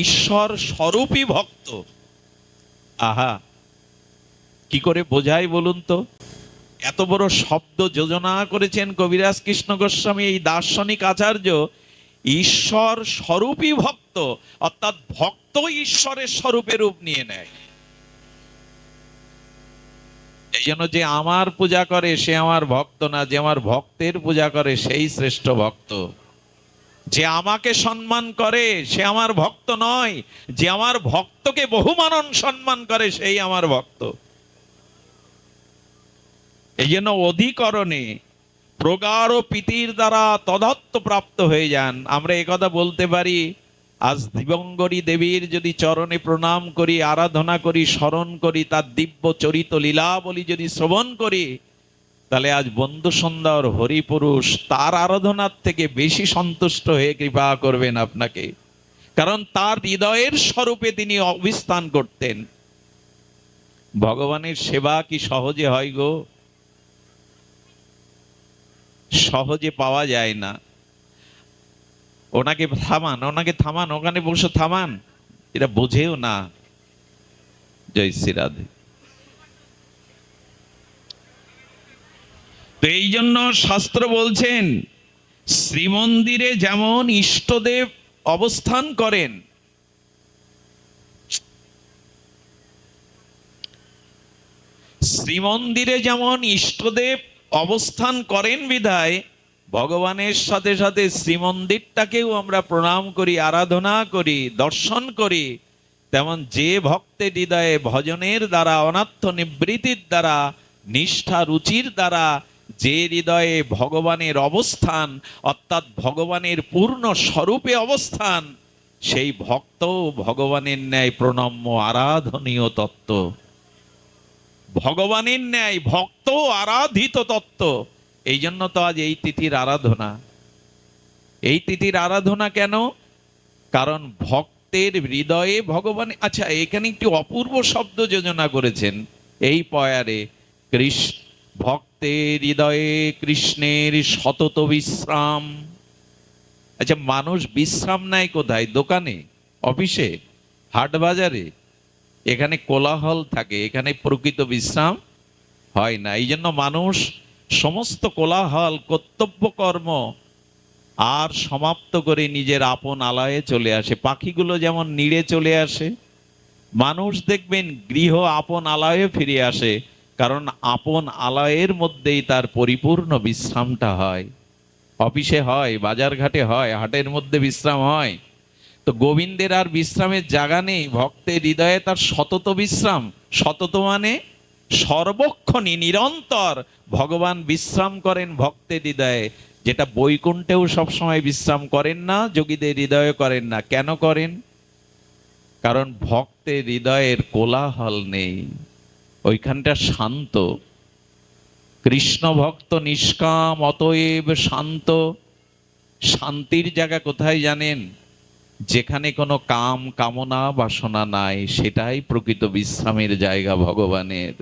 ঈশ্বর স্বরূপী ভক্ত। আহা, কি করে বোঝাই বলুন তো? এত বড় শব্দ যোজনা করেছেন কবিরাজ কৃষ্ণ গোস্বামী, এই দার্শনিক আচার্য ঈশ্বর স্বরূপী ভক্ত, অর্থাৎ ভক্ত ঈশ্বরের স্বরূপে রূপ নিয়ে নেয়। এই জন্য যে আমার পূজা করে, সে আমার ভক্ত না, যে আমার ভক্তের পূজা করে, সেই শ্রেষ্ঠ ভক্ত। যে আমাকে সম্মান করে, সে আমার ভক্ত নয়। যে আমার ভক্তকে বহুমানন সম্মান করে, সেই আমার ভক্ত। এই জন্য অধিকরণে প্রগাঢ় প্রীতির দ্বারা তদত্ত প্রাপ্ত হয়ে যান। আমরা একথা বলতে পারি, আজ দিবঙ্গরী দেবীর যদি চরণে প্রণাম করি, আরাধনা করি, স্মরণ করি, তার দিব্য চরিত লীলাবলী যদি শ্রবণ করি তাহলে আজ বন্ধু সুন্দর হরিপুরুষ তার আরাধনার থেকে বেশি সন্তুষ্ট হয়ে কৃপা করবেন আপনাকে। কারণ তার হৃদয়ের স্বরূপে তিনি অবস্থান করতেন। ভগবানের সেবা কি সহজে হয় গো? সহজে পাওয়া যায় না। ওনাকে থামান ওনাকে থামান, ওখানে বসে থামান। এটা বোঝেও না। জয় শ্রী রাধে। তো এই জন্য শাস্ত্র বলছেন, শ্রীমন্দিরে যেমন ইষ্টদেব অবস্থান করেন, শ্রীমন্দিরে যেমন ইষ্টদেব অবস্থান করেন বিধায়, ভগবানের সাথে সাথে শ্রীমন্দিরটাকেও আমরা প্রণাম করি, আরাধনা করি, দর্শন করি। তেমন যে ভক্তের হৃদয়ে ভজনের দ্বারা অনাত্ম নিবৃত্তির দ্বারা, নিষ্ঠা রুচির দ্বারা যে হৃদয়ে ভগবানের অবস্থান, অর্থাৎ ভগবানের পূর্ণ স্বরূপে অবস্থান, সেই ভক্ত ভগবানের ন্যায় প্রণম্য আরাধনীয় তত্ত্ব। ভগবানের ন্যায় ভক্ত আরাধিত তত্ত্ব। এই জন্য তো আজ এই তিথির আরাধনা। এই তিথির আরাধনা কেন? কারণ ভক্তের হৃদয়ে ভগবান আচ্ছা এখানে একটি অপূর্ব শব্দ যোজনা করেছেন। এই পয়ারে কৃষ্ণ ভক্তের হৃদয়ে কৃষ্ণের সতত বিশ্রাম। আচ্ছা মানুষ বিশ্রাম নেয় কোথায়? দোকানে, অফিসে, হাট বাজারে? এখানে কোলাহল থাকে, এখানে প্রকৃত বিশ্রাম হয় না। এই জন্য মানুষ সমস্ত কোলাহল কর্তব্য কর্ম আর সমাপ্ত করে নিজের আপন আলয়ে চলে আসে। পাখিগুলো যেমন নিড়ে চলে আসে, মানুষ দেখবেন গৃহ আপন আলয়ে ফিরে আসে। কারণ আপন আলয়ের মধ্যেই তার পরিপূর্ণ বিশ্রামটা হয়। অফিসে হয়, বাজারঘাটে হয়, হাটের মধ্যে বিশ্রাম হয়। তো গোবিন্দের আর বিশ্রামের জায়গা নেই, ভক্তের হৃদয়ে তার সতত বিশ্রাম। সতত মানে সর্বক্ষণই নিরন্তর ভগবান বিশ্রাম করেন ভক্তের হৃদয়ে। যেটা বৈকুণ্ঠেও সবসময় বিশ্রাম করেন না, যোগীদের হৃদয়ে করেন না। কেন করেন? কারণ ভক্তের হৃদয়ের কোলাহল নেই। ওইখানটা শান্ত। কৃষ্ণ ভক্ত নিষ্কাম, অতএব শান্ত। শান্তির জায়গা কোথায় জানেন? যেখানে কোনো কাম, কামনা, বাসনা নাই, সেটাই প্রকৃত বিশ্রামের জায়গা ভগবানের।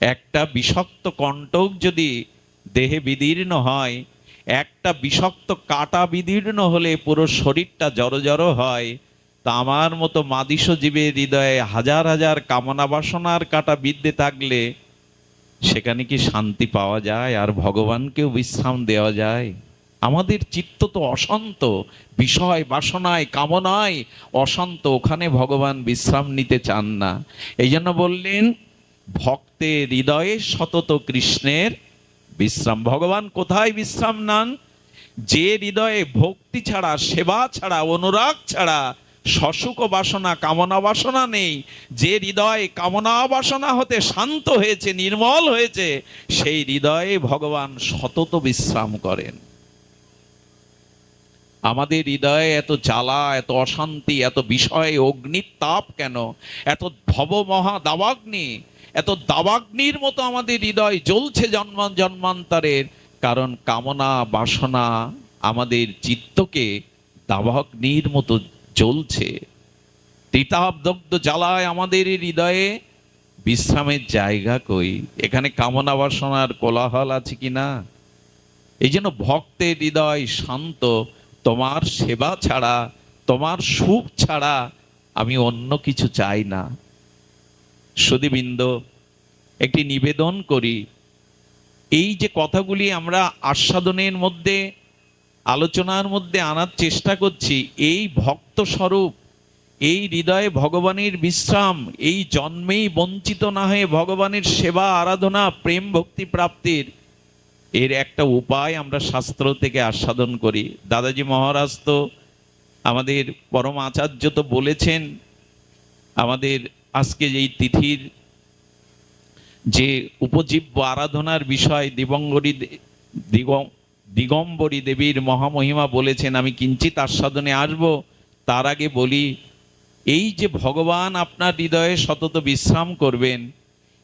একটা বিষাক্ত কণ্টক যদি দেহে বিদীর্ণ হয়, একটা বিষাক্ত কাটা বিদীর্ণ হলে পুরো শরীরটা জড়ো জড়ো হয় তা আমার মতো মাদিস জীবের হৃদয়ে হাজার হাজার কামনা বাসনার কাটা বিদ্যে থাকলে সেখানে কি শান্তি পাওয়া যায় আর ভগবানকেও বিশ্রাম দেওয়া যায়? আমাদের চিত্ত তো অশান্ত, বিষয় বাসনায়, কামনায় অশান্ত, ওখানে ভগবান বিশ্রাম নিতে চান না। এই জন্য বললেন ভক্তের হৃদয়ে সতত কৃষ্ণের বিশ্রাম। ভগবান কোথায় বিশ্রাম নান? যে হৃদয়ে ভক্তি ছাড়া, সেবা ছাড়া, অনুরাগ ছাড়া সসুক বাসনা, কামনা বাসনা নেই। যে হৃদয় কামনা বাসনা হতে শান্ত হয়েছে, নির্মল হয়েছে, সেই হৃদয়ে ভগবান সতত বিশ্রাম করেন। আমাদের হৃদয়ে এত জ্বালা, এত অশান্তি, এত বিষয়ে অগ্নির তাপ কেন? এত ভব মহা দাবাগ্নি, এত দাবাগ্নির মতো আমাদের হৃদয় জ্বলছে জন্ম জন্মান্তরের কারণ কামনা বাসনা আমাদের চিত্তকে দাবাগ্নির মতো জ্বলছে তিতাবদগ্ধ জ্বালায় আমাদের হৃদয়ে বিশ্রামের জায়গা কই? এখানে কামনা বাসনার কোলাহল আছে কি না? এই জন্য ভক্তের হৃদয় শান্ত, তোমার সেবা ছাড়া, তোমার সুখ ছাড়া আমি অন্য কিছু চাই না। সুদীবৃন্দ একটি নিবেদন করি। এই যে কথাগুলি আমরা আস্বাদনের মধ্যে আলোচনার মধ্যে আনার চেষ্টা করছি, এই ভক্ত স্বরূপ, এই হৃদয়ে ভগবানের বিশ্রাম, এই জন্মেই বঞ্চিত না হয়ে ভগবানের সেবা, আরাধনা, প্রেম ভক্তি প্রাপ্তির, এর একটা উপায় আমরা শাস্ত্র থেকে আস্বাদন করি। দাদাজি মহারাজ তো আমাদের পরম আচার্য তো বলেছেন, আমাদের আজকে যেই তিথির যে উপজীব্য আরাধনার বিষয়, দিবঙ্গরী দে- দিগম দিগম্বরী দেবীর মহামহিমা বলেছেন, আমি কিঞ্চিত আস্বাদনে আসব, তার আগে বলি, এই যে ভগবান আপনার হৃদয়ে সতত বিশ্রাম করবেন,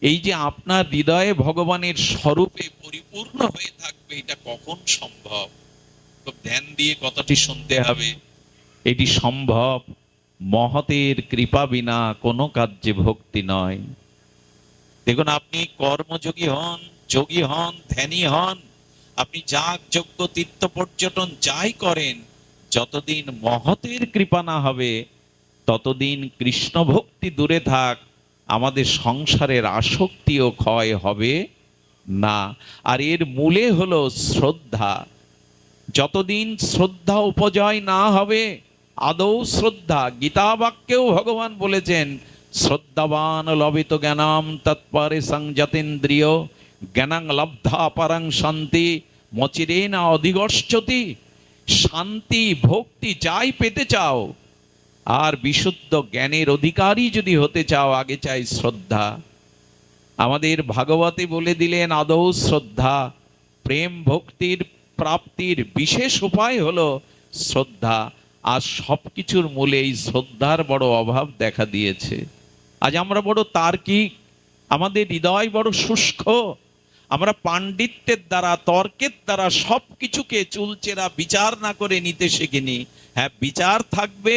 এই যে আপনার হৃদয়ে ভগবানের স্বরূপে পরিপূর্ণ হয়ে থাকবে, এটা কখন সম্ভব? ধ্যান দিয়ে কথাটি শুনতে হবে, এটি সম্ভব মহতের কৃপা বিনা কোনো কার্যে ভক্তি নয়। দেখুন, আপনি কর্মযোগী হন, যোগী হন, ধ্যানী হন আপনি যাগ যজ্ঞ তীর্থ পর্যটন যাই করেন, যতদিন মহতের কৃপা না হবে, ততদিন কৃষ্ণ ভক্তি দূরে থাক, আমাদের সংসারের আসক্তিও ক্ষয় হবে না। আর এর মূলে হলো শ্রদ্ধা। যতদিন শ্রদ্ধা উপজয় না হবে, আদৌ শ্রদ্ধা। গীতা বাক্যেও ভগবান বলেছেন, শ্রদ্ধাবান লবিত জ্ঞানাম তৎপরে সংযতেন্দ্রিয়, জ্ঞানাং লব্ধা পরং শান্তি। মচিরেনা অধিগর্ষতি শান্তি, ভক্তি যাই পেতে চাও, আর বিশুদ্ধ জ্ঞানের অধিকারী যদি হতে চাও, আগে চাই শ্রদ্ধা। আমাদের ভাগবতী বলে দিলেন আদৌ শ্রদ্ধা। প্রেম ভক্তির প্রাপ্তির বিশেষ উপায় হলো শ্রদ্ধা, আর সবকিছুর মূলে এই শ্রদ্ধার বড় অভাব দেখা দিয়েছে। আজ আমরা বড় তার্কিক, আমাদের হৃদয় বড় শুষ্ক আমরা পাণ্ডিত্যের দ্বারা, তর্কের দ্বারা সব কিছুকে চুলচেরা বিচার না করে নিতে শিখিনি। হ্যাঁ বিচার থাকবে,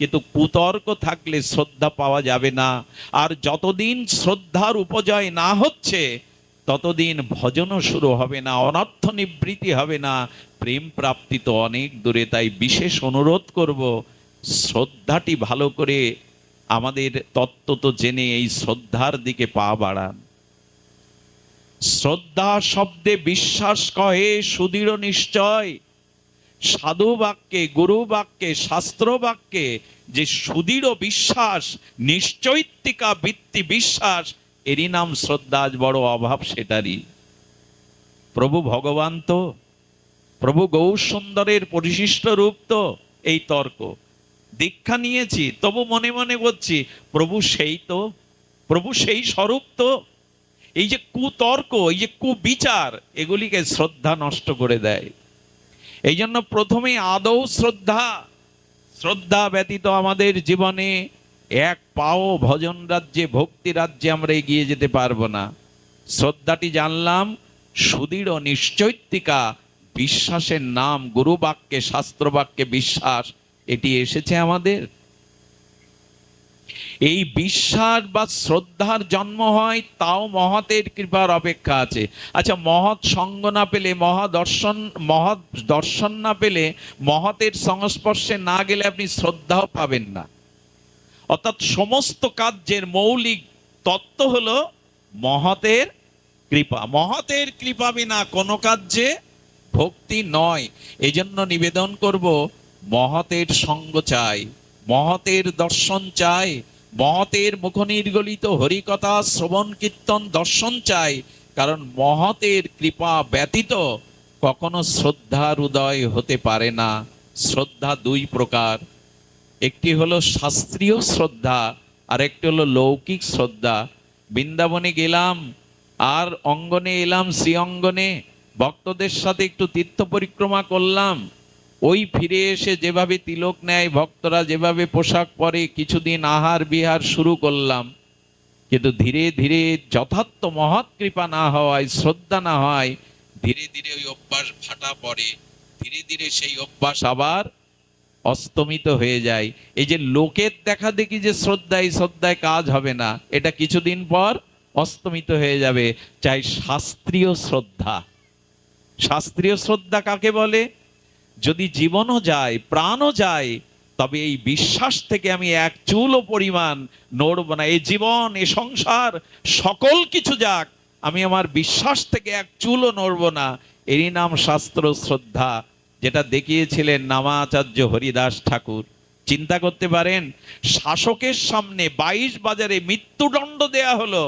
কিন্তু কুতর্ক থাকলে শ্রদ্ধা পাওয়া যাবে না। আর যতদিন শ্রদ্ধার উপজয় না হচ্ছে, ততদিন ভজনও শুরু হবে না, অনর্থ নিবৃত্তি হবে না। প্রেম প্রাপ্তি তো অনেক দূরে, তাই বিশেষ অনুরোধ করব, শ্রদ্ধাটি ভালো করে আমাদের তত্ত্ব তো জেনে এই শ্রদ্ধার দিকে পা বাড়ান। শ্রদ্ধা শব্দে বিশ্বাস কহে সুদৃঢ় নিশ্চয়। সাধু বাক্যে, গুরু বাক্যে, শাস্ত্র বাক্যে যে সুদৃঢ় বিশ্বাস, নিশ্চৈত্তিকা বৃত্তি বিশ্বাস, এরই নাম শ্রদ্ধা আজ বড় অভাব সেটারই। প্রভু ভগবান তো, প্রভু গৌর সুন্দরের পরিশিষ্ট রূপ তো, এই তর্ক। দীক্ষা নিয়েছি, তবু মনে মনে বলছি প্রভু সেই তো, প্রভু সেই স্বরূপ তো এই যে কুতর্ক, এই যে কুবিচার, এগুলিকে শ্রদ্ধা নষ্ট করে দেয়। এই জন্য প্রথমে আদৌ শ্রদ্ধা। শ্রদ্ধা ব্যতীত আমাদের জীবনে এক পাও ভজন রাজ্যে, ভক্তি রাজ্যে আমরা এগিয়ে যেতে পারব না। শ্রদ্ধাটি জানলাম, সুদৃঢ় নিশ্চৈত্তিকা, বিশ্বাসের নাম গুরু বাক্যে শাস্ত্র বাক্যে বিশ্বাস, এটি এসেছে আমাদের। এই বিশ্বাস বা শ্রদ্ধার জন্ম হয়, তাও মহতের কৃপার অপেক্ষা আছে। আচ্ছা মহৎ সঙ্গ না পেলে মহাদর্শন মহৎ দর্শন না পেলে, মহতের সংস্পর্শে না গেলে আপনি শ্রদ্ধাও পাবেন না। অর্থাৎ সমস্ত কার্যের মৌলিক তত্ত্ব হলো মহতের কৃপা। মহতের কৃপা বিনা কোনো কার্যে ভক্তি নয়। এজন্য নিবেদন করব, মহতের সঙ্গ চাই, মহতের দর্শন চাই মহতের মুখনির্গলিত হরিকথা শ্রবণ কীর্তন দর্শন চাই, কারণ মহতের কৃপা ব্যতীত কখনো শ্রদ্ধার উদয় হতে পারে না। শ্রদ্ধা দুই প্রকার, একটি হলো শাস্ত্রীয় শ্রদ্ধা, আর একটি হলো লৌকিক শ্রদ্ধা। বৃন্দাবনে গেলাম, আর অঙ্গনে এলাম শ্রী অঙ্গনে ভক্তদের সাথে একটু তীর্থ পরিক্রমা করলাম। ওই ফিরে এসে যেভাবে তিলক নেয়, ভক্তরা যেভাবে পোশাক পরে, কিছুদিন আহার বিহার শুরু করলাম। কিন্তু ধীরে ধীরে যথার্থ মহৎ কৃপা না হওয়ায়, শ্রদ্ধা না হয়, ধীরে ধীরে ওই অভ্যাস ভাটা পড়ে। ধীরে ধীরে সেই অভ্যাস আবার অস্তমিত হয়ে যায়। এই যে লোকের দেখা দেখি যে শ্রদ্ধায় শ্রদ্ধায় কাজ হবে না, এটা কিছুদিন পর অস্তমিত হয়ে যাবে। চাই শাস্ত্রীয় শ্রদ্ধা। শাস্ত্রীয় শ্রদ্ধা কাকে বলে? যদি জীবনও যায়, প্রাণও যায়, তবে এই বিশ্বাস থেকে আমি এক চুলও পরিমাণ নড়ব না। এই জীবন এ সংসার, সকল কিছু যাক, আমি আমার বিশ্বাস থেকে এক চুলও নড়ব না। এরই নাম শাস্ত্র শ্রদ্ধা, যেটা দেখিয়েছিলেন নামাচার্য হরিদাস ঠাকুর। চিন্তা করতে পারেন, শাসকের সামনে বাইশ বাজারে মৃত্যুদণ্ড দেয়া হলো,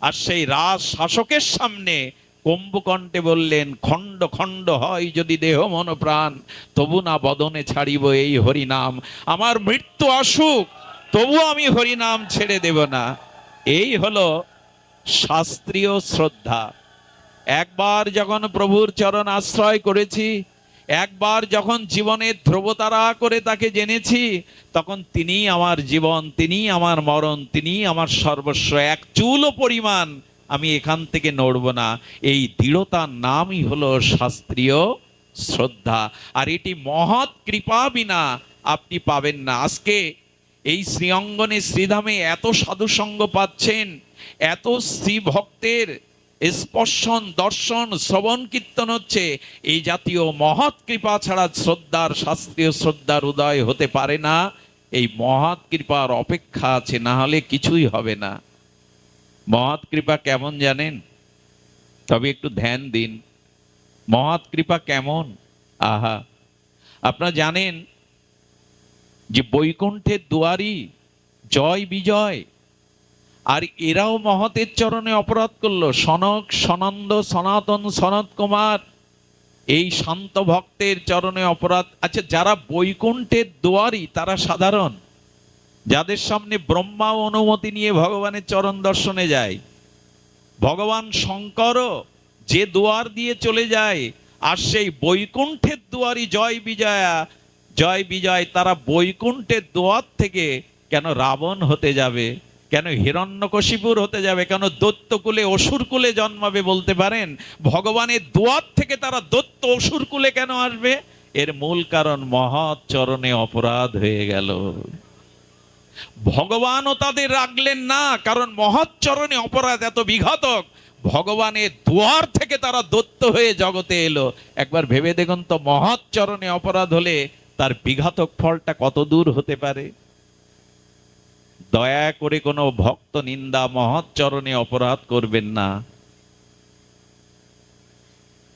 আর সেই রাজ শাসকের সামনে কুম্ভকণ্ঠে বললেন, খণ্ড খণ্ড হয় যদি দেহ মন প্রাণ, তবু না বদনে ছাড়িব এই হরিনাম। আমার মৃত্যু আসুক, তবু আমি হরিনাম ছেড়ে দেব না। এই হলো শাস্ত্রীয় শ্রদ্ধা। একবার যখন প্রভুর চরণ আশ্রয় করেছি, একবার যখন জীবনের ধ্রুবতারা করে তাকে জেনেছি, তখন তিনি আমার জীবন তিনি আমার মরণ তিনি আমার সর্বস্ব। এক চুলও পরিমাণ আমি এখান থেকে নড়ব না। এই দৃঢ়তার নামই হলো শাস্ত্রীয় শ্রদ্ধা। আর এটি মহৎ কৃপা বিনা আপনি পাবেন না। আজকে এই শ্রীঅঙ্গনে শ্রীধামে এত সাধুসঙ্গ পাচ্ছেন, এত শ্রী ভক্তের স্পর্শন, দর্শন, শ্রবণ, কীর্তন হচ্ছে, এই জাতীয় মহৎ কৃপা ছাড়া শ্রদ্ধার, শাস্ত্রীয় শ্রদ্ধার উদয় হতে পারে না। এই মহৎ কৃপার অপেক্ষা আছে, না হলে কিছুই হবে না। মহৎ কৃপা কেমন জানেন? তবে একটু ধ্যান দিন। মহৎ কৃপা কেমন? আহা। আপনারা জানেন যে বৈকুণ্ঠের দুয়ারি জয় বিজয়, আর এরাও মহতের চরণে অপরাধ করল। সনক, সনন্দ, সনাতন সনত কুমার, এই শান্ত ভক্তের চরণে অপরাধ। আচ্ছা যারা বৈকুণ্ঠের দুয়ারি তারা সাধারণ। যাদের সামনে ব্রহ্মা অনুমতি নিয়ে ভগবানের চরণ দর্শনে যায়। ভগবান শঙ্করও যে দুয়ার দিয়ে চলে যায়, আর সেই বৈকুণ্ঠের দুয়ারই জয় বিজয়া, জয় বিজয়, তারা বৈকুণ্ঠের দুয়ার থেকে কেন রাবণ হতে যাবে, কেন হিরণ্যকশিপুর হতে যাবে, কেন দৈত্যকুলে অসুরকুলে জন্মাবে বলতে পারেন? ভগবানের দুয়ার থেকে তারা দৈত্য অসুরকুলে কেন আসবে? এর মূল কারণ মহৎ চরণে অপরাধ হয়ে গেল। ভগবানও তাদের রাখলেন না, কারণ মহৎ চরণে অপরাধ এত বিঘাতক। ভগবানের দুয়ার থেকে তারা দত্ত হয়ে জগতে এলো। একবার ভেবে দেখুন তো মহৎ চরণে অপরাধ হলে তার বিঘাতক ফলটা কত দূর হতে পারে? দয়া করে কোনো ভক্ত নিন্দা মহৎ চরণে অপরাধ করবেন না।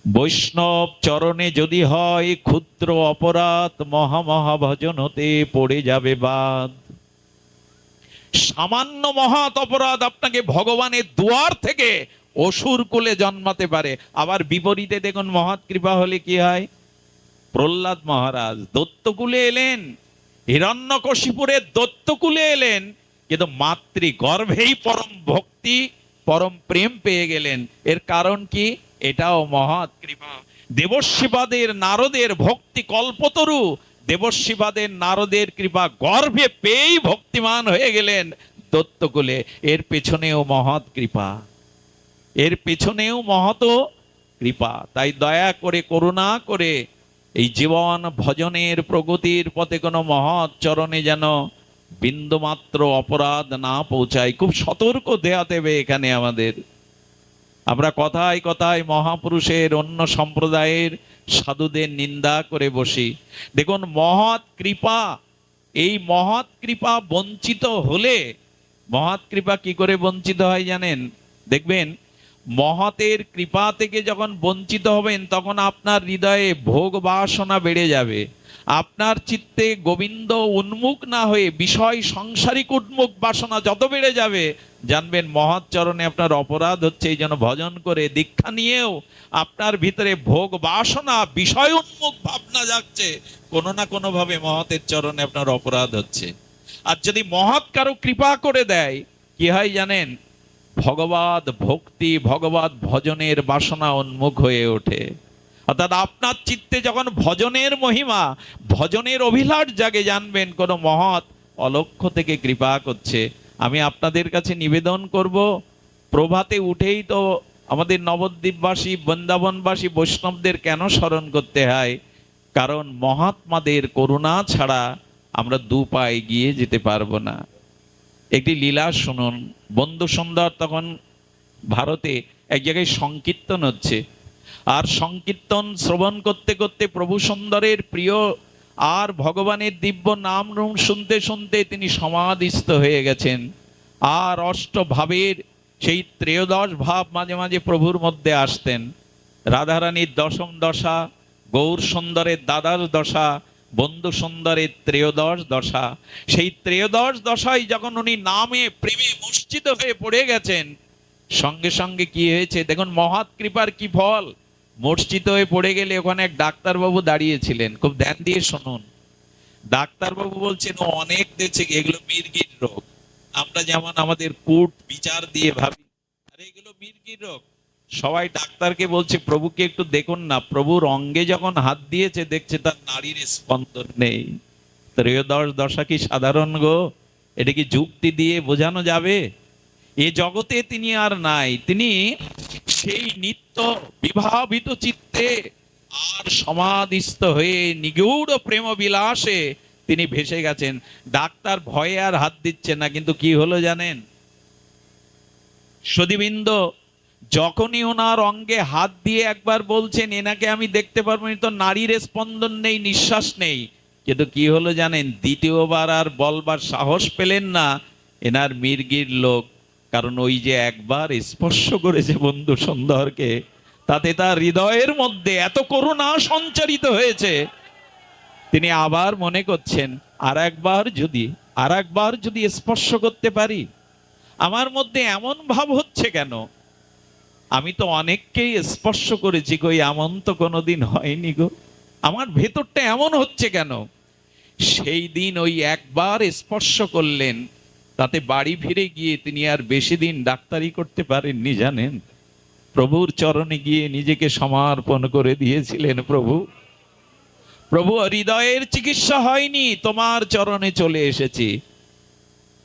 বৈষ্ণব চরণে যদি হয় ক্ষুদ্র অপরাধ মহামহা ভজন হতে পড়ে যাবে বাদ সামান্য মহৎ অপরাধ আপনাকে ভগবানের দুয়ার থেকে অসুর কুলে জন্মাতে পারে। আবার বিপরীতে দেখুন, মহৎ কৃপা হলে কি হয়? প্রহ্লাদ মহারাজ দত্তকুলে এলেন হিরণ্যকশিপুরের দত্তকুলে এলেন, কিন্তু মাতৃ গর্ভেই পরম ভক্তি, পরম প্রেম পেয়ে গেলেন। এর কারণ কি? এটাও মহৎ কৃপা। দেবশিবাদের নারদের ভক্তি কল্পতরু দেবশিবাদের নারদের কৃপা গর্ভে পেয়েই ভক্তিমান হয়ে গেলেন দত্তকুলে। এর পেছনেও মহৎ কৃপা। এর পেছনেও মহৎ কৃপা। তাই দয়া করে, করুণা করে এই জীবন ভজনের প্রগতির পথে কোনো মহৎ চরণে যেন বিন্দুমাত্র অপরাধ না পৌঁছায়। খুব সতর্ক দেয়া দেবে এখানে আমাদের। আমরা কথায় কথায় মহাপুরুষের, অন্য সম্প্রদায়ের সাধুদের নিন্দা করে বসি। দেখুন, মহৎ কৃপা, এই মহৎ কৃপা বঞ্চিত হলে, মহৎ কৃপা কি করে বঞ্চিত হয় জানেন? দেখবেন, মহতের কৃপা থেকে যখন বঞ্চিত হবেন, তখন আপনার হৃদয়ে ভোগ বাসনা বেড়ে যাবে। আপনার চিত্তে গোবিন্দ উন্মুখ না হয়ে বিষয় সংসারিক উন্মুখ বাসনা যত বেড়ে যাবে, জানবেন মহৎ চরণে আপনার অপরাধ হচ্ছে এই জন্য ভজন করে দীক্ষা নিয়েও আপনার ভিতরে ভোগ বাসনা, বিষয় উন্মুখ ভাবনা যাচ্ছে কোনো না কোনোভাবে মহতের চরণে আপনার অপরাধ হচ্ছে। আর যদি মহৎ কারও কৃপা করে দেয়, কি হয় জানেন? ভগবত ভক্তি, ভগবত ভজনের বাসনা উন্মুখ হয়ে ওঠে। অর্থাৎ আপনার চিত্তে যখন ভজনের মহিমা, ভজনের অভিলাষ জাগে জানবেন কোনো মহৎ অলক্ষ থেকে কৃপা করছে। আমি আপনাদের কাছে নিবেদন করব, প্রভাতে উঠেই তো আমাদের নবদ্বীপবাসী, বৃন্দাবনবাসী, বৈষ্ণবদের কেন স্মরণ করতে হয়? কারণ মহাত্মাদের করুণা ছাড়া আমরা দু পায়ে গিয়ে যেতে পারব না। একটি লীলা শুনুন। বন্ধু সুন্দর তখন ভারতে এক জায়গায় সংকীর্তন হচ্ছে। আর সংকীর্তন শ্রবণ করতে করতে প্রভু সুন্দরের প্রিয় আর ভগবানের দিব্য নাম রূম শুনতে শুনতে তিনি সমাধিস্থ হয়ে গেছেন। আর অষ্টভাবের সেই ত্রয়োদশ ভাব মাঝে মাঝে প্রভুর মধ্যে আসতেন। রাধারানীর দশম দশা, গৌর সুন্দরের দ্বাদশ দশা, বন্ধু সুন্দরের ত্রয়োদশ দশা। সেই ত্রয়োদশ দশায় যখন উনি নামে, প্রেমে মুষ্টিত হয়ে পড়ে গেছেন সঙ্গে সঙ্গে কি হয়েছে? দেখুন, মহাৎ কৃপার কি ফল? মূর্ছিত হয়ে পড়ে গেলে ওখানে এক ডাক্তারবাবু দাঁড়িয়েছিলেন। খুব ধ্যান দিয়ে শুনুন। ডাক্তারবাবু বলছেন অনেক দেখছে এগুলো মির্গির রোগ। আমরা যেমন আমাদের কুট বিচার দিয়ে ভাবি, আরে এগুলো মির্গির রোগ। সবাই ডাক্তারকে বলছে, প্রভুকে একটু দেখুন না। প্রভুর অঙ্গে যখন হাত দিয়েছে, দেখছে তার নারীর স্পন্দন নেই। ত্রয়োদশ দশা কি সাধারণ গো? এটা কি যুক্তি দিয়ে বোঝানো যাবে? এ জগতে তিনি আর নাই। তিনি সেই নিত্য বিভাবিত চিত্তে আর সমাধিস্থ হয়ে নিগূঢ় প্রেম বিলাসে তিনি ভেসে গেছেন। ডাক্তার ভয়ে আর হাত দিচ্ছে না, কিন্তু কি হলো জানেন? সদীবৃন্দ যখনই ওনার অঙ্গে হাত দিয়ে একবার বলছেন, এনাকে আমি দেখতে পারব তো নারীর স্পন্দন নেই, নিঃশ্বাস নেই। কিন্তু কি হলো জানেন? দ্বিতীয়বার আর বলবার সাহস পেলেন না, এনার মির্গির লোক। কারণ ওই যে একবার স্পর্শ করেছে বন্ধু সুন্দরকে, তাতে তার হৃদয়ের মধ্যে এত করুণা সঞ্চারিত হয়েছে। তিনি আবার মনে করছেন আর একবার যদি আর একবার যদি স্পর্শ করতে পারি, আমার মধ্যে এমন ভাব হচ্ছে কেন? আমি তো অনেককেই স্পর্শ করেছি কই, এমন তো কোনোদিন হয়নি গো। আমার ভেতরটা এমন হচ্ছে কেন? সেই দিন ওই একবার স্পর্শ করলেন তাতে বাড়ি ফিরে গিয়ে তিনি আর বেশি দিন ডাক্তারি করতে পারেননি, জানেন? প্রভুর চরণে গিয়ে নিজেকে সমর্পণ করে দিয়েছিলেন প্রভু। প্রভু, হৃদয়ের চিকিৎসা হয়নি, তোমার চরণে চলে এসেছি।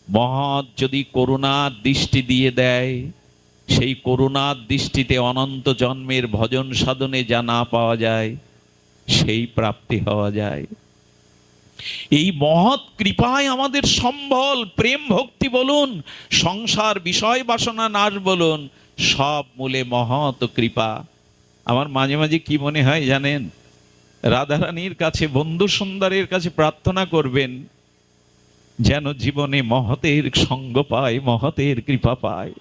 মহৎ যদি করুণার দৃষ্টি দিয়ে দেয়, সেই করুণার দৃষ্টিতে অনন্ত জন্মের ভজন সাধনে যা না পাওয়া যায়, সেই প্রাপ্তি হওয়া যায়। এই মহৎ কৃপায় আমাদের সম্বল, প্রেম ভক্তি বলুন, সংসার বিষয় বাসনা নাশ বলুন, সব মূলে মহৎ কৃপা। আমার মাঝে মাঝে কি মনে হয় জানেন? রাধারানীর কাছে, বন্ধু সুন্দরের কাছে প্রার্থনা করবেন, যেন জীবনে মহতের সঙ্গ পায়, মহতের কৃপা পায়।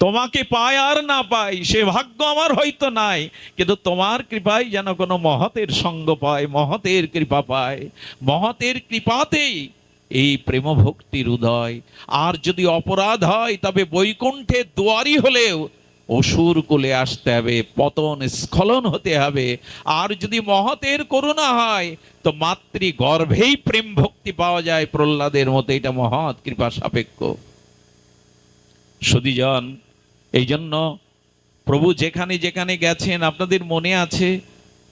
তোমাকে পায় আর না পাই সে ভাগ্য আমার হয়তো নাই, কিন্তু তোমার কৃপায় যেন কোনো মহতের সঙ্গ পায়, মহতের কৃপা পায়। মহতের কৃপাতেই এই প্রেম ভক্তির উদয়। আর যদি অপরাধ হয়, তবে বৈকুণ্ঠের দুয়ারি হলেও অসুর কোলে আসতে হবে, পতন স্খলন হতে হবে। আর যদি মহতের করুণা হয়, তো মাতৃ গর্ভেই প্রেম ভক্তি পাওয়া যায় প্রহ্লাদের মতো, এটা মহৎ কৃপা সাপেক্ষ। সুদীজন এই জন্য প্রভু যেখানে যেখানে গেছেন, আপনাদের মনে আছে?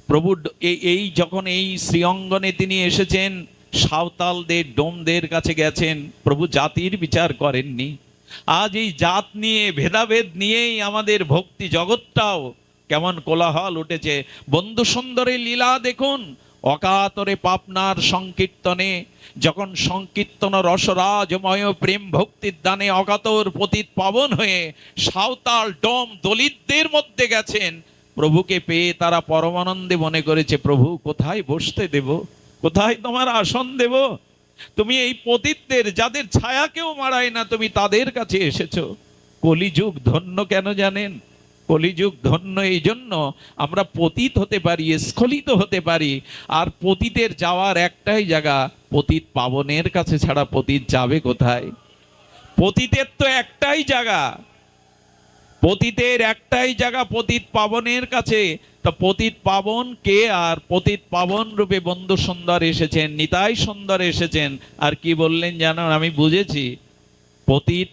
প্রভু এই- যখন এই শ্রীঅঙ্গনে তিনি এসেছেন, সাঁওতালদের, ডোমদের কাছে গেছেন, প্রভু জাতির বিচার করেননি। আজ এই জাত নিয়ে, ভেদাভেদ নিয়েই আমাদের ভক্তি জগৎটাও কেমন কোলাহল উঠেছে। বন্ধু সুন্দরের লীলা দেখুন অকাতরে পাপনার সংকীর্তনে, যখন সংকীর্তন রসরাজময় প্রেম ভক্তির দানে অকাতর পতীত পাবন হয়ে সাঁওতাল ডম দলিতদের মধ্যে গেছেন, প্রভুকে পেয়ে তারা পরমানন্দে মনে করেছে, প্রভু, কোথায় বসতে দেব? কোথায় তোমার আসন দেব? তুমি এই পতিতদের, যাদের ছায়াকেও মারায় না, তুমি তাদের কাছে এসেছ। কলিযুগ ধন্য কেন জানেন? কলিযুগ ধন্য এই জন্য আমরা পতিত হতে পারি, স্খলিত হতে পারি। আর পতিতের যাওয়ার একটাই জায়গা, পতিত পাবনের কাছে ছাড়া পতিত যাবে কোথায়? পতিতের তো একটাই জায়গা। পতিতের একটাই জায়গা পতিত পাবনের কাছে। তা পতিত পাবন কে আর? পতিত পাবন রূপে বন্ধু সুন্দর এসেছেন, নিতাই সুন্দর এসেছেন। আর কি বললেন জানো, আমি বুঝেছি। পতিত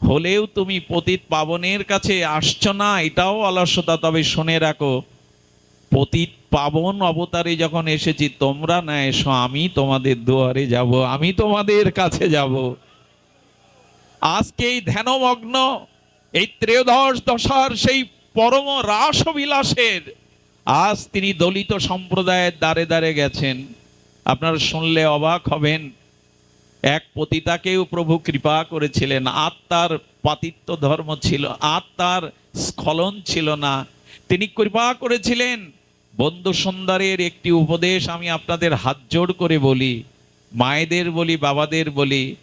হলেও তুমি পতিত পাবনের কাছে আসছো না, এটাও অলসতা। তবে শুনে রাখো, পতিত পাবন অবতারে যখন এসেছি, তোমরা না এসো, আমি তোমাদের দুয়ারে যাব, আমি তোমাদের কাছে যাব। আজকে এই ধ্যানমগ্ন, এই ত্রয়োদশ দশার সেই পরম রাসবিলাসের, আজ তিনি দলিত সম্প্রদায়ের দ্বারে দ্বারে গেছেন। আপনারা শুনলে অবাক হবেন এক পতিতাকেও প্রভু কৃপা করেছিলেন। আত্মার পাতিত্ব ধর্ম ছিল, আত্মার স্খলন ছিল না। তিনি কৃপা করেছিলেন। বন্ধু সুন্দরের একটি উপদেশ আমি আপনাদের হাত জোড় করে বলি, মায়েদের বলি, বাবাদের বলি।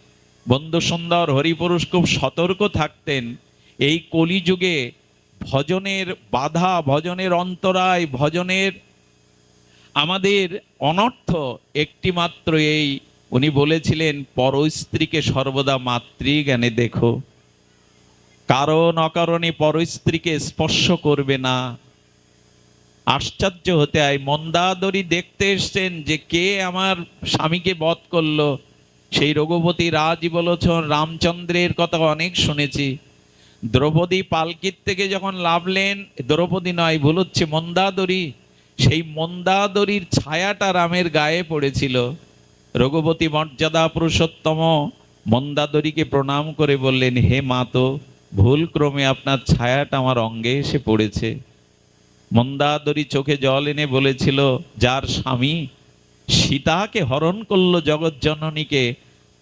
বন্ধু সুন্দর, হরিপুরুষ খুব সতর্ক থাকতেন। এই কলিযুগে ভজনের বাধা, ভজনের অন্তরায়, ভজনের আমাদের অনর্থ একটি মাত্র এই উনি বলেছিলেন পর স্ত্রীকে সর্বদা মাতৃজ্ঞানে দেখো। কারণ অকারণে পর স্ত্রীকে স্পর্শ করবে না। আশ্চর্য হতে হয় মন্দাদরি দেখতে এসছেন যে কে আমার স্বামীকে বধ করল। সেই রঘুপতি রাজি বলছেন, রামচন্দ্রের কথা অনেক শুনেছি। দ্রৌপদী পালকির থেকে যখন লাভলেন দ্রৌপদী নয় ভুল হচ্ছে মন্দাদরি। সেই মন্দাদরির ছায়াটা রামের গায়ে পড়েছিল। রঘুপতি মর্যাদা পুরুষোত্তম মন্দাদরিকে প্রণাম করে বললেন, হে মাতো ভুল ক্রমে আপনার ছায়াটা আমার অঙ্গে এসে পড়েছে। মন্দাদরি চোখে জল এনে বলেছিল, যার স্বামী সীতাকে হরণ করল জগৎ জননীকে,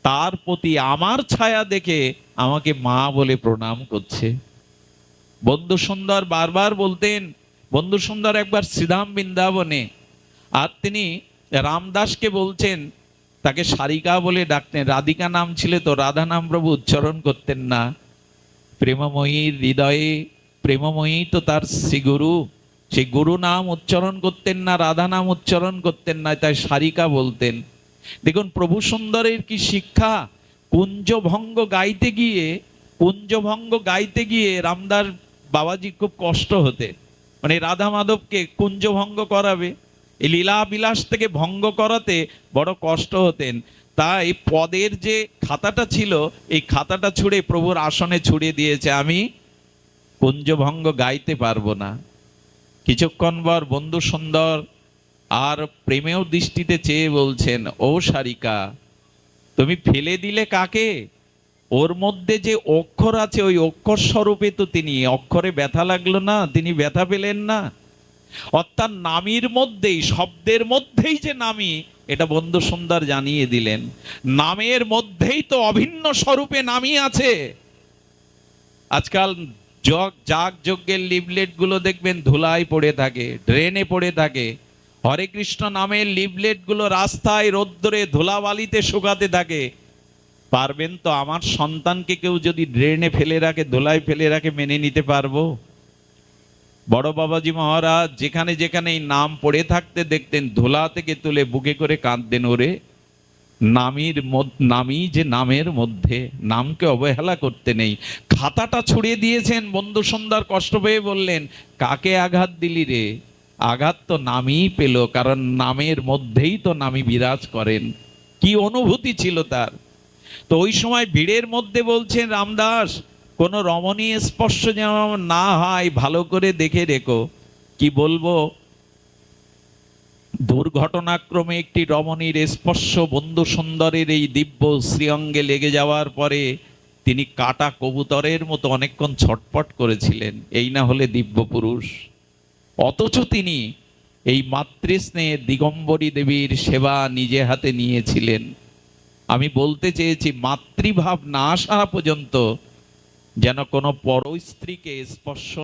তার প্রতি আমার ছায়া দেখে আমাকে মা বলে প্রণাম করছে। বন্ধু সুন্দর বারবার বলতেন, বন্ধু সুন্দর একবার শ্রীধাম বৃন্দাবনে। আর তিনি রামদাসকে বলছেন তাকে সারিকা বলে ডাকতেন। রাধিকা নাম ছিল তো, রাধা নাম প্রভু উচ্চারণ করতেন না। প্রেমময়ীর হৃদয়ে, প্রেমময়ী তো তার শ্রীগুরু। সেই গুরু নাম উচ্চারণ করতেন না, রাধা নাম উচ্চারণ করতেন না, তাই সারিকা বলতেন। দেখুন, প্রভু সুন্দরের কি শিক্ষা? কুঞ্জভঙ্গ গাইতে গিয়ে, কুঞ্জভঙ্গ গাইতে গিয়ে রামদার বাবাজি খুব কষ্ট হতে মানে রাধা মাধবকে কুঞ্জভঙ্গ করাবে। এই লীলা বিলাস থেকে ভঙ্গ করাতে বড় কষ্ট হতেন। তাই পদের যে খাতাটা ছিল, এই খাতাটা ছুঁড়ে প্রভুর আসনে ছুড়ে দিয়েছে, আমি কুঞ্জভঙ্গ গাইতে পারব না। কিছুক্ষণ পর বন্ধু সুন্দর আর প্রেমেও দৃষ্টিতে চেয়ে বলছেন, ও সারিকা, তুমি ফেলে দিলে কাকে? ওর মধ্যে যে অক্ষর আছে, ওই অক্ষর স্বরূপে তো তিনি, অক্ষরে ব্যথা লাগল না, তিনি ব্যথা পেলেন না। অর্থাৎ নামির মধ্যেই, শব্দের মধ্যেই যে নামি, এটা বন্ধু সুন্দর জানিয়ে দিলেন। নামের মধ্যেই তো অভিন্ন স্বরূপে নামি আছে। আজকাল জগ জাগ যজ্ঞের লিফলেটগুলো দেখবেন ধুলায় পড়ে থাকে, ড্রেনে পড়ে থাকে। হরে কৃষ্ণ নামের লিফলেটগুলো রাস্তায়, রোদ্দরে, ধুলাবালিতে শুকাতে থাকে। পারবেন তো আমার সন্তানকে কেউ যদি ড্রেনে ফেলে রাখে, ধুলায় ফেলে রাখে, মেনে নিতে পারব? বড় বাবাজি মহারাজ, যেখানে যেখানে এই নাম পড়ে থাকতে দেখতেন, ধুলা থেকে তুলে বুকে করে কাঁদতেন, ওরে, নামির নামই যে নামের মধ্যে, নামকে অবহেলা করতে নেই। খাতাটা ছুড়িয়ে দিয়েছেন, বন্ধু সুন্দর কষ্ট পেয়ে বললেন, কাকে আঘাত দিলি রে? আঘাত তো নামই পেল, কারণ নামের মধ্যেই তো নামি বিরাজ করেন। কি অনুভূতি ছিল তার? তো ওই সময় ভিড়ের মধ্যে বলছেন, রামদাস কোনো রমণীয় স্পর্শ যেন না হয়, ভালো করে দেখে রেখো। কি বলব? দুর্ঘটনাক্রমে একটি রমণীর স্পর্শ বন্ধু সুন্দরের এই দিব্য শ্রীঅঙ্গে লেগে যাওয়ার পরে তিনি কাটা কবুতরের মতো অনেকক্ষণ ছটপট করেছিলেন। এই না হলে দিব্য পুরুষ। অথচ তিনি এই মাতৃস্নেহে দিগম্বরী দেবীর সেবা নিজে হাতে নিয়েছিলেন। আমি বলতে চেয়েছি, মাতৃভাব না আসা পর্যন্ত যেন কোনো পর স্ত্রীকে স্পর্শ